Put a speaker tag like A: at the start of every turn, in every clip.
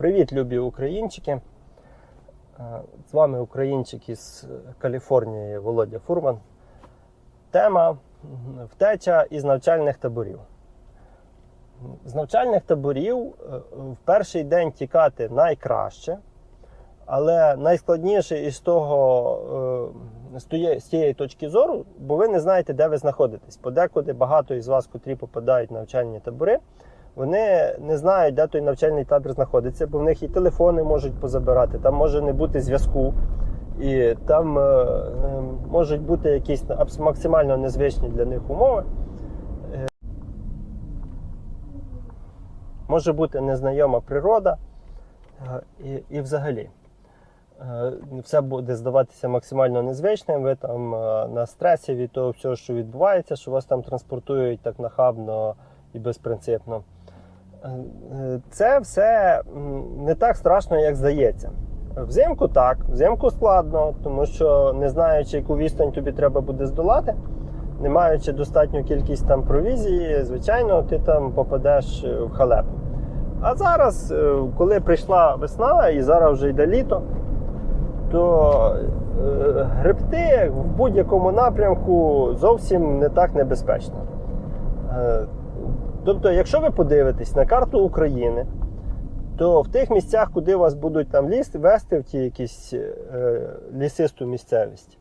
A: Привіт, любі українчики! Е, З вами українчик із Каліфорнії Володя Фурман. Тема втеча із навчальних таборів. З навчальних таборів е, в перший день тікати найкраще, але найскладніше із того, е, з тієї- точки зору, бо ви не знаєте, де ви знаходитесь. Подекуди багато із вас, котрі попадають в навчальні табори, вони не знають, де той навчальний табір знаходиться, бо в них і телефони можуть позабирати, там може не бути зв'язку, і там е, е, можуть бути якісь максимально незвичні для них умови. Е, Може бути незнайома природа е, і, і взагалі. Е, Все буде здаватися максимально незвичним. Ви там е, на стресі від того всього, що відбувається, що вас там транспортують так нахабно і безпринципно. Це все не так страшно, як здається. Взимку так, взимку складно, тому що не знаючи, яку відстань тобі треба буде здолати, не маючи достатню кількість там провізії, звичайно, ти там попадеш е, в халепу. А зараз, е, коли прийшла весна і зараз вже йде літо, то е, гребти в будь-якому напрямку зовсім не так небезпечно. Тобто, якщо ви подивитесь на карту України, то в тих місцях, куди вас будуть там ліс, вести в ті якісь е, лісисту місцевість,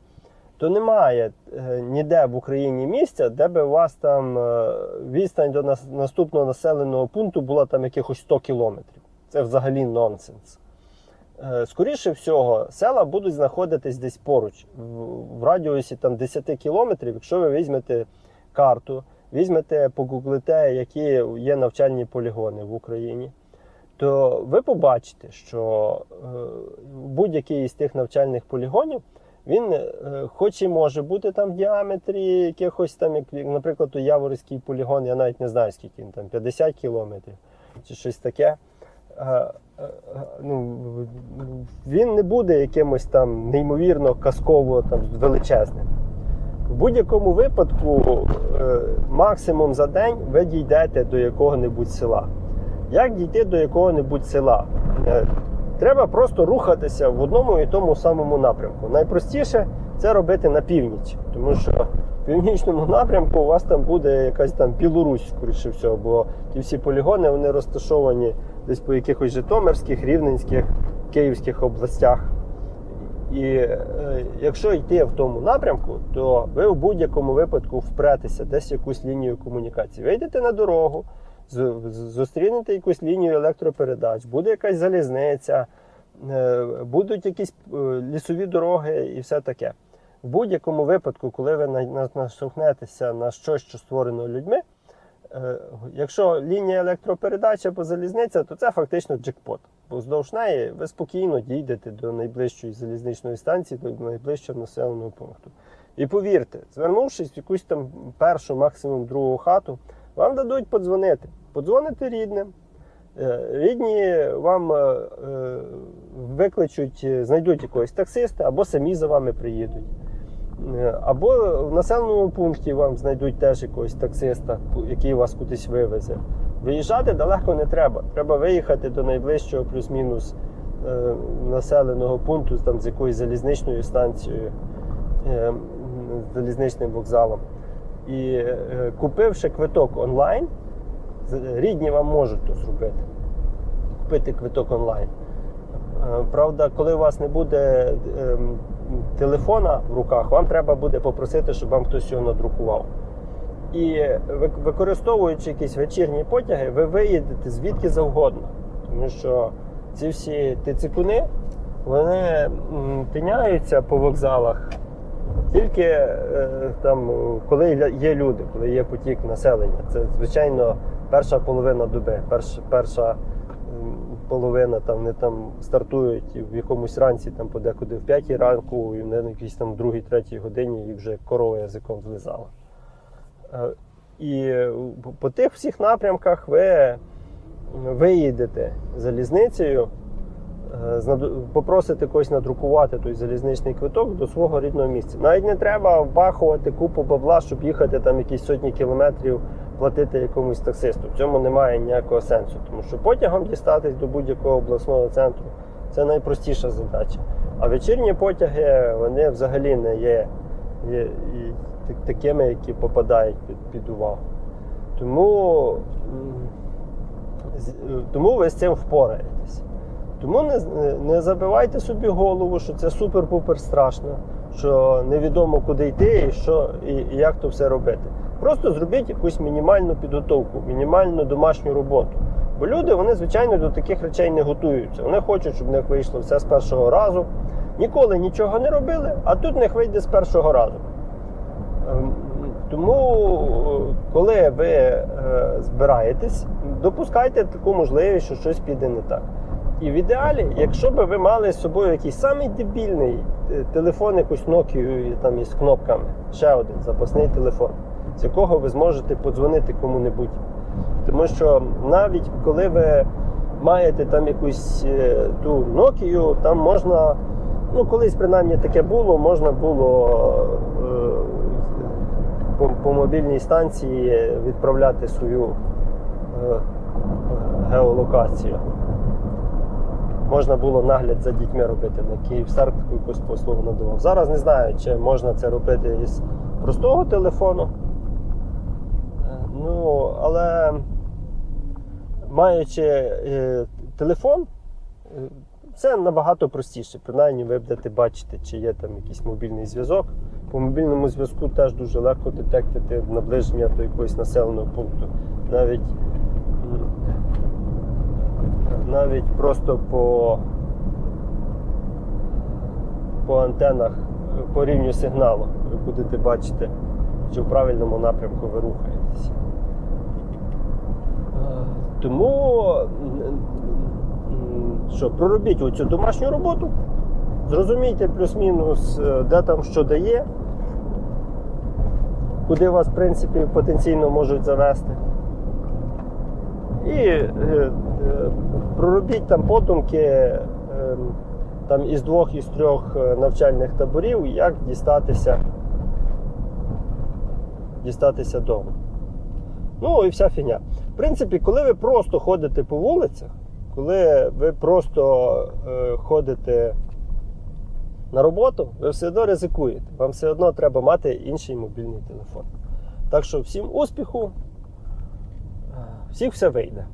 A: то немає е, ніде в Україні місця, де би у вас там е, відстань до нас, наступного населеного пункту була там якихось 100 кілометрів. Це взагалі нонсенс. Е, Скоріше всього, села будуть знаходитись десь поруч, в, в радіусі там 10 кілометрів, якщо ви візьмете карту, візьмете, погуглите, які є навчальні полігони в Україні, то ви побачите, що е, будь-який із тих навчальних полігонів, він е, хоч і може бути там в діаметрі якихось там, як, наприклад, той Яворський полігон, я навіть не знаю, скільки він там, 50 кілометрів чи щось таке. Е, ну, він не буде якимось там неймовірно казково там, величезним. В будь-якому випадку, максимум за день ви дійдете до якого-небудь села. Як дійти до якого-небудь села? Е, Треба просто рухатися в одному і тому самому напрямку. Найпростіше це робити на північ, тому що в північному напрямку у вас там буде якась там Білорусь, скоріше всього, бо ті всі полігони вони розташовані десь по якихось Житомирських, Рівненських, Київських областях. І е, якщо йти в тому напрямку, то ви в будь-якому випадку впретеся десь в якусь лінію комунікації. Вийдете на дорогу, з- зустрінете якусь лінію електропередач, буде якась залізниця, е, будуть якісь е, лісові дороги і все таке. В будь-якому випадку, коли ви на- на- наштовхнетеся на щось, що створено людьми, е, якщо лінія електропередач або залізниця, то це фактично джекпот. Бо вздовж неї ви спокійно дійдете до найближчої залізничної станції, до найближчого населеного пункту. І повірте, звернувшись в якусь там першу, максимум другу хату, вам дадуть подзвонити. Подзвоните рідним. Е, Рідні вам е, е, викличуть, знайдуть якогось таксиста або самі за вами приїдуть. Або в населеному пункті вам знайдуть теж якогось таксиста, який вас кудись вивезе. Виїжджати далеко не треба. Треба виїхати до найближчого плюс-мінус е, населеного пункту там, з якоюсь залізничною станцією, е, залізничним вокзалом. І е, купивши квиток онлайн, рідні вам можуть то зробити. Купити квиток онлайн. Е, Правда, коли у вас не буде ем, телефона в руках, вам треба буде попросити, щоб вам хтось його надрукував. І використовуючи якісь вечірні потяги, ви виїдете звідки завгодно. Тому що ці всі тицикуни, вони тиняються по вокзалах тільки е, там, коли є люди, коли є потік населення. Це, звичайно, перша половина доби, перша, перша половина там вони там стартують в якомусь ранці, там подекуди в п'ятій ранку, і вони на якійсь там другій, третій годині і вже корова язиком злизала. Е, І по- тих всіх напрямках ви виїдете залізницею, е, попросите когось надрукувати той залізничний квиток до свого рідного місця. Навіть не треба вбахувати купу бабла, щоб їхати там якісь сотні кілометрів платити якомусь таксисту. В цьому немає ніякого сенсу, тому що потягом дістатись до будь-якого обласного центру це найпростіша задача. А вечірні потяги вони взагалі не є, є і такими, які попадають під, під увагу. Тому, тому ви з цим впораєтесь. Тому не, не забивайте собі голову, що це супер-пупер страшно, що невідомо куди йти і, що, і, і як то все робити. Просто зробіть якусь мінімальну підготовку, мінімальну домашню роботу. Бо люди, вони, звичайно, до таких речей не готуються. Вони хочуть, щоб в них вийшло все з першого разу. Ніколи нічого не робили, а тут них вийде з першого разу. Ем, Тому, е, коли ви е, збираєтесь, допускайте таку можливість, що щось піде не так. І в ідеалі, якщо б ви мали з собою якийсь самий дебільний е, телефон, якусь Nokia там із кнопками, ще один запасний телефон, з якого ви зможете подзвонити кому-небудь. Тому що навіть коли ви маєте там якусь ту Nokia, там можна, ну колись принаймні таке було, можна було е, по, по мобільній станції відправляти свою е, геолокацію. Можна було нагляд за дітьми робити на Київстар таку якусь послугу надавав. Зараз не знаю, чи можна це робити із простого телефону. Е, Ну, але маючи е, телефон, е, це набагато простіше. Принаймні ви будете бачити, чи є там якийсь мобільний зв'язок. По мобільному зв'язку теж дуже легко детектити наближення до якогось населеного пункту. Навіть, навіть просто по, по антенах, по рівню сигналу, ви будете бачити, чи в правильному напрямку ви рухаєтесь. Е, Тому що, проробіть оцю домашню роботу, зрозумійте плюс-мінус, е, де там що дає, куди вас, в принципі, потенційно можуть завести. І е, е, проробіть там подумки там, із двох із трьох навчальних таборів, як дістатися, дістатися дому. Ну і вся фігня. В принципі, коли ви просто ходите по вулицях, коли ви просто е, ходите на роботу, ви все одно ризикуєте. Вам все одно треба мати інший мобільний телефон. Так що всім успіху, е, всіх все вийде.